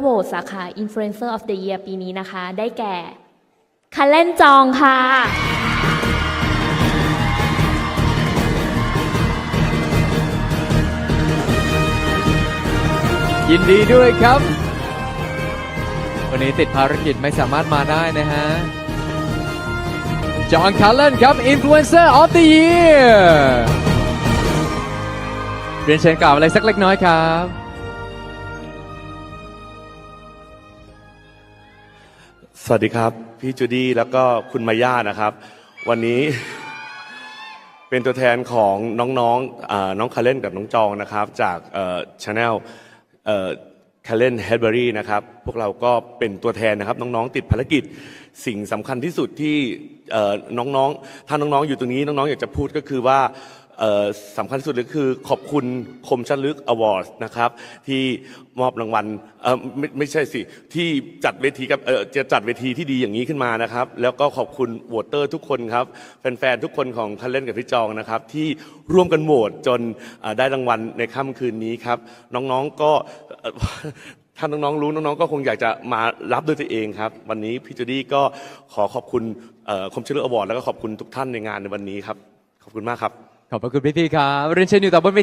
โหวตสาขา Influencer of the Year ปีนี้นะคะ ได้แก่คันเล่นจองค่ะ ยินดีด้วยครับ วันนี้ติดภารกิจไม่สามารถมาได้นะฮะ จอห์นคาร์เลนครับ Influencer of the Year เรียนเชิญกล่าวอะไรสักเล็กน้อยครับ สวัสดีครับ พี่จูดี้แล้วก็คุณมาย่านะครับ วันนี้ เป็นตัวแทนของน้องๆอ่าน้องคาเล่นกับน้องจองนะครับ จากช anel คาเล่นแฮดเบอรี่นะครับพวกเราก็เป็นตัวแทนนะครับ น้องๆติดภารกิจสิ่งสำคัญที่สุดที่เอ่อน้องๆถ้าน้องๆอยู่ตรงนี้น้องๆอยากจะพูดก็คือว่า สำคัญที่สุดเลยคือขอบคุณคมชันลึกอวอร์ดนะครับ ที่มอบรางวัลไม่ไม่ใช่สิ ที่จัดเวทีกับจะจัดเวทีที่ดีอย่างนี้ขึ้นมานะครับ แล้วก็ขอบคุณโหวตเตอร์ทุกคนครับ แฟนๆ ทุกคนของคันเล่นกับพี่จองนะครับ ที่ร่วมกันโหวตจนได้รางวัลในค่ำคืนนี้ครับ น้องๆก็ถ้าน้องๆรู้น้องๆก็คงอยากจะมารับด้วยตัวเองครับ วันนี้พี่จูดี้ก็ขอขอบคุณคมชันลึกอวอร์ดแล้วก็ขอบคุณทุกท่านในงานในวันนี้ครับ ขอบคุณมากครับ ขอบพระคุณพี่ๆครับเรียนเชิญอยู่ต่อบนเว